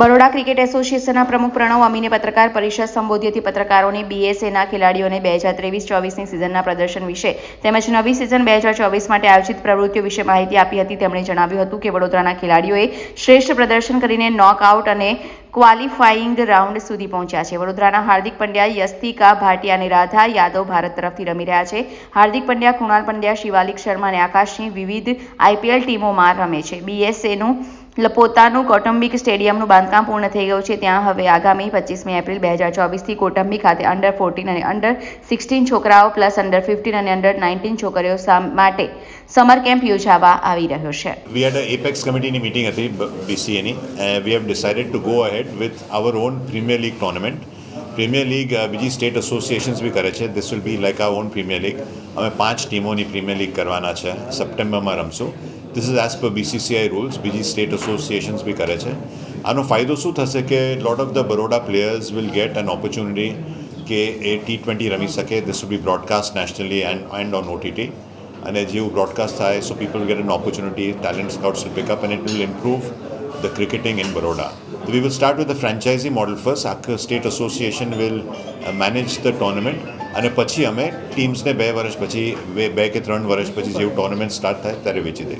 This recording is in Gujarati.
બરોડા ક્રિકેટ એસોસિએશનના પ્રમુખ પ્રણવ અમીને પત્રકાર પરિષદ સંબોધી હતી પત્રકારોને બીએસએના ખેલાડીઓને બે હજાર ત્રેવીસ, ચોવીસની સિઝનના પ્રદર્શન વિશે તેમજ નવી સિઝન બે હજાર ચોવીસ માટે આયોજિત પ્રવૃત્તિઓ વિશે માહિતી આપી હતી. તેમણે જણાવ્યું હતું કે વડોદરાના ખેલાડીઓએ શ્રેષ્ઠ પ્રદર્શન કરીને નોકઆઉટ અને ક્વોલિફાઇંગ રાઉન્ડ સુધી પહોંચ્યા છે. વડોદરાના હાર્દિક પંડ્યા, યસ્તિકા ભાટિયા અને રાધા યાદવ ભારત તરફથી રમી રહ્યા છે. હાર્દિક પંડ્યા, કૃણાલ પંડ્યા, શિવાલિક શર્મા અને આકાશની વિવિધ આઈપીએલ ટીમોમાં રમે છે. બીએસએનું પોતાનું કૌટુંબિક સ્ટેડિયમનું બાંધકામ પૂર્ણ થઈ ગયું છે. ત્યાં હવે આગામી પચીસમી એપ્રિલ બે હજાર ચોવીસથી કોટંબી ખાતે અંડર ફોર્ટીન અને અંડર સિક્સટીન છોકરાઓ પ્લસ અંડર ફિફ્ટીન અને અંડર નાઇન્ટીન છોકરીઓ માટે સમર કેમ્પ યોજાવા આવી રહ્યો છે. વી હેડ એપેક્સ કમિટીની મિટિંગ હતી બીસીએની we have decided to go ahead with our own premier league tournament. Premier league બીજી સ્ટેટ એસોસિએશન્સ બી કરે છે. ધીસ વિલ બી લાઈક આ ઓન પ્રીમિયર લીગ અમે પાંચ ટીમોની પ્રીમિયર લીગ કરવાના છે. સપ્ટેમ્બરમાં રમશું. This is as per BCCI rules બીજી સ્ટેટ એસોસિએશન્સ બી કરે છે. આનો ફાયદો શું થશે કે lot of the Baroda players will get an opportunity કે એ ટી ટ્વેન્ટી રમી શકે. This will be broadcast nationally and and on OTT અને જેવું બ્રોડકાસ્ટ થાય so people get an opportunity talent scouts will pick up and it will improve the cricketing in Baroda. We will start with the franchisee model first. State association will uh, manage the tournament અને પછી અમે ટીમ્સને બે વર્ષ પછી બે કે ત્રણ વર્ષ પછી જેવું ટુર્નામેન્ટ સ્ટાર્ટ થાય ત્યારે વેચી દઈશું